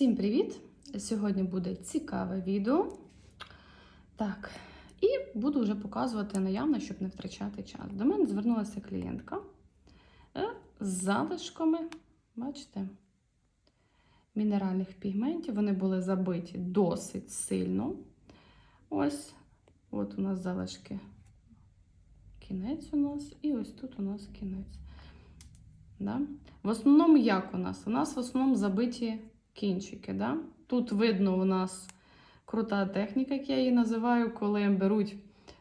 Всім привіт! Сьогодні буде цікаве відео. Так, і буду вже показувати наявно, щоб не втрачати час. До мене звернулася клієнтка е, з залишками, бачите, мінеральних пігментів. Вони були забиті досить сильно. Ось, от у нас залишки. Кінець у нас, і ось тут у нас кінець. Да? В основному, як у нас? У нас в основному забиті кінчики. Да? Тут видно у нас крута техніка, як я її називаю, коли беруть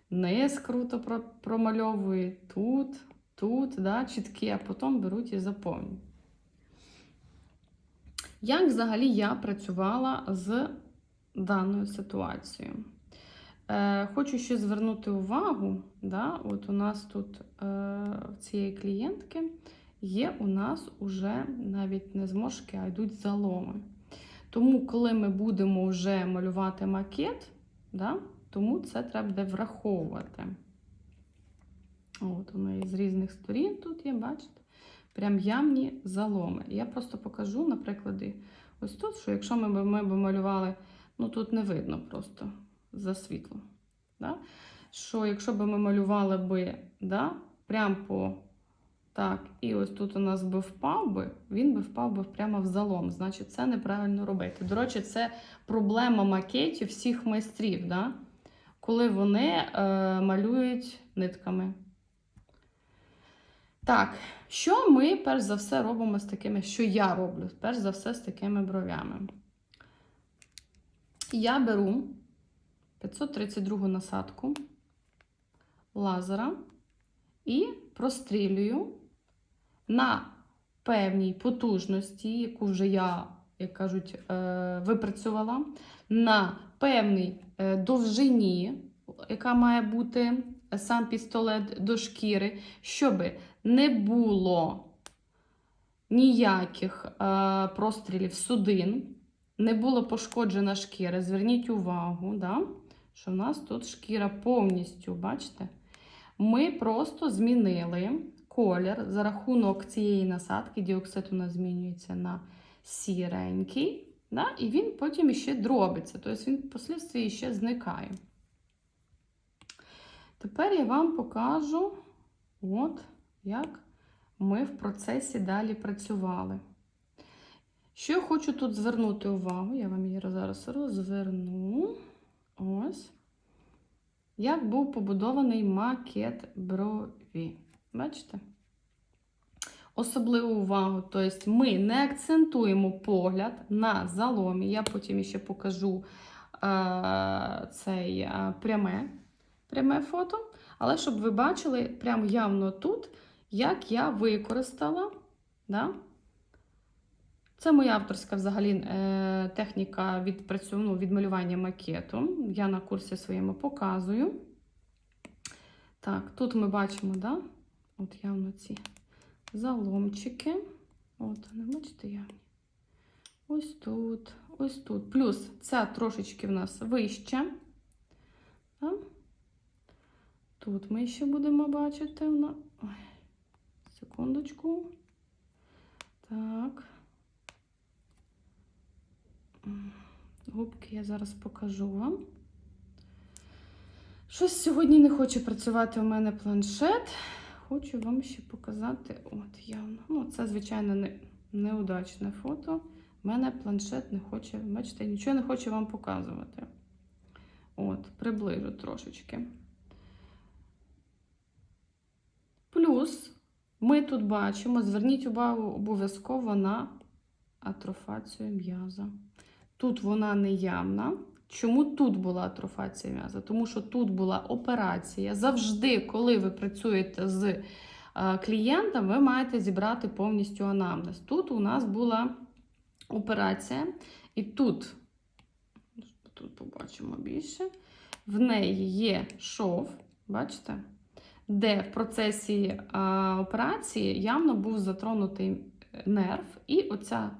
низ круто про- промальовують тут, тут, да, чіткі, а потім беруть і заповнюють. Як взагалі я працювала з даною ситуацією? Е, хочу ще звернути увагу, да, от у нас тут е, цієї клієнтки є у нас уже навіть не зморшки, а йдуть заломи. Тому, коли ми будемо вже малювати макет, да, тому це треба буде враховувати. От воно з різних сторін тут є, бачите? Прям явні заломи. Я просто покажу, наприклад, ось тут, що якщо ми б ми б малювали, ну тут не видно просто за світло. Да? Що якщо б ми малювали би да, прямо по так, і ось тут у нас би впав би, він би впав би прямо в залом. Значить, це неправильно робити. До речі, це проблема макетів всіх майстрів, да? коли вони е, малюють нитками. Так, що ми перш за все робимо з такими, що я роблю, перш за все з такими бровями? Я беру 532 насадку лазера і прострілюю на певній потужності, яку вже я, як кажуть, е, випрацювала, на певній е, довжині, яка має бути сам пістолет до шкіри, щоб не було ніяких е, прострілів судин, не було пошкоджена шкіра. Зверніть увагу, да, що в нас тут шкіра повністю, бачите? Ми просто змінили колір за рахунок цієї насадки. Діоксид у нас змінюється на сіренький, да? і він потім ще дробиться, тобто він впоследствии ще зникає. Тепер я вам покажу, от, як ми в процесі далі працювали. Що я хочу тут звернути увагу, я вам її зараз розверну. Ось. Як був побудований макет брові. Бачите? Особливу увагу, тобто ми не акцентуємо погляд на заломі. Я потім ще покажу е, цей е, пряме, пряме фото. Але щоб ви бачили прямо явно тут, як я використала. Да? Це моя авторська взагалі е, техніка відпрацю... ну, відмалювання макету. Я на курсі своєму показую. Так, тут ми бачимо, да? От явно ці заломчики. От, вони, бачите, явні. Ось тут, ось тут. Плюс ця трошечки в нас вища. Тут ми ще будемо бачити. Ой, секундочку. Так. Губки я зараз покажу вам. Щось сьогодні не хоче працювати у мене планшет. Хочу вам ще показати. От явно. Ну, це, звичайно, не, неудачне фото. У мене планшет не хоче, бачите, нічого не хоче вам показувати. От, приближу трошечки. Плюс ми тут бачимо, зверніть увагу обов'язково на атрофацію м'яза. Тут вона не явна. Чому тут була атрофація м'яза? Тому що тут була операція. Завжди, коли ви працюєте з е, клієнтом, ви маєте зібрати повністю анамнез. Тут у нас була операція, і тут, тут побачимо більше, в неї є шов, бачите? Де в процесі е, операції явно був затронутий нерв, і оця,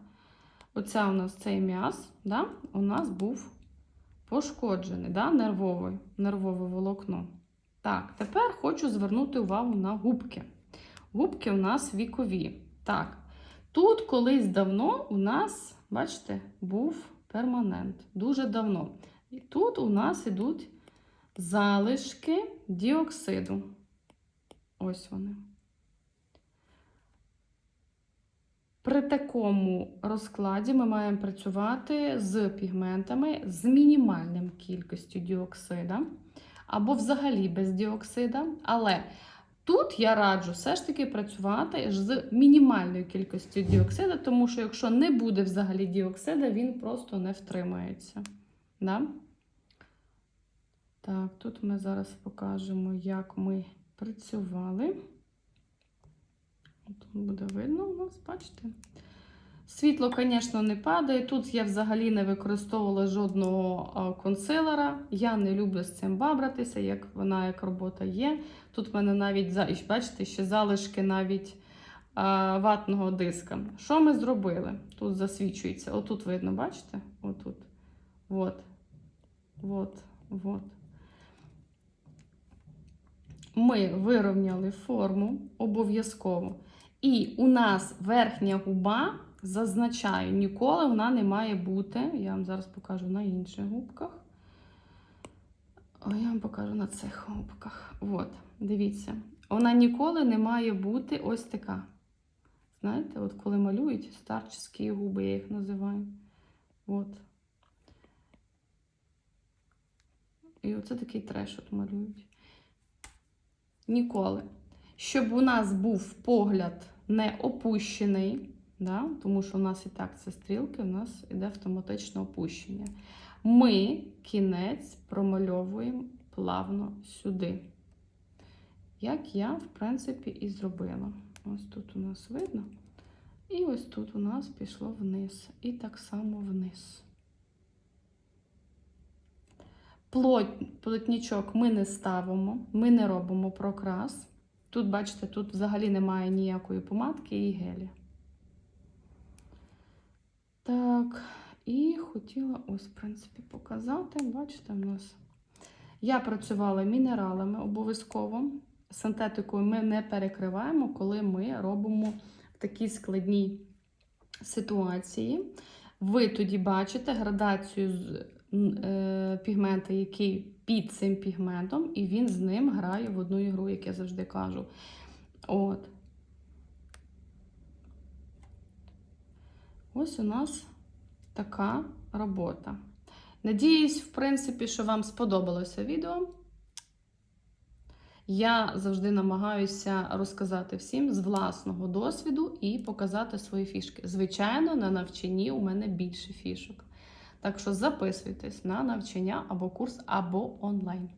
оця у нас цей м'яз, да, у нас був пошкоджений, да, нервове, нервове волокно. Так, тепер хочу звернути увагу на губки. Губки у нас вікові. Так, тут колись давно у нас бачите, був перманент дуже давно. І тут у нас ідуть залишки діоксиду. Ось вони. При такому розкладі ми маємо працювати з пігментами з мінімальним кількістю діоксида, або взагалі без діоксида. Але тут я раджу все ж таки працювати з мінімальною кількістю діоксида, тому що якщо не буде взагалі діоксида, він просто не втримається. Да? Так, тут ми зараз покажемо, як ми працювали. Тут буде видно у нас, бачите? Світло, звісно, не падає. Тут я взагалі не використовувала жодного консилера. Я не люблю з цим бабратися, як вона як робота є. Тут в мене навіть, бачите, ще залишки навіть ватного диска. Що ми зробили? Тут засвічується. Отут видно, бачите? Отут. От. От. От. Ми вирівняли форму обов'язково. І у нас верхня губа, зазначаю, ніколи вона не має бути. Я вам зараз покажу на інших губках. О, я вам покажу на цих губках. От, дивіться. Вона ніколи не має бути ось така. Знаєте, от коли малюють старчі губи, я їх називаю. От. І оце такий треш от малюють. Ніколи. Щоб у нас був погляд не опущений, да? тому що у нас і так це стрілки, у нас іде автоматичне опущення. Ми кінець промальовуємо плавно сюди. Як я, в принципі, і зробила. Ось тут у нас видно. І ось тут у нас пішло вниз. І так само вниз. Плот, плотнічок ми не ставимо, ми не робимо прокрас. Тут, бачите, тут взагалі немає ніякої помадки і гелі. Так, і хотіла ось, в принципі, показати. Бачите, в нас. Я працювала мінералами обов'язково. Синтетикою ми не перекриваємо, коли ми робимо в такій складній ситуації. Ви тоді бачите градацію з е, пігмента, який під цим пігментом, і він з ним грає в одну ігру, як я завжди кажу. От. Ось у нас така робота. Надіюсь, в принципі, що вам сподобалося відео. Я завжди намагаюся розказати всім з власного досвіду і показати свої фішки. Звичайно, на навчанні у мене більше фішок. Так що записуйтесь на навчання або курс, або онлайн.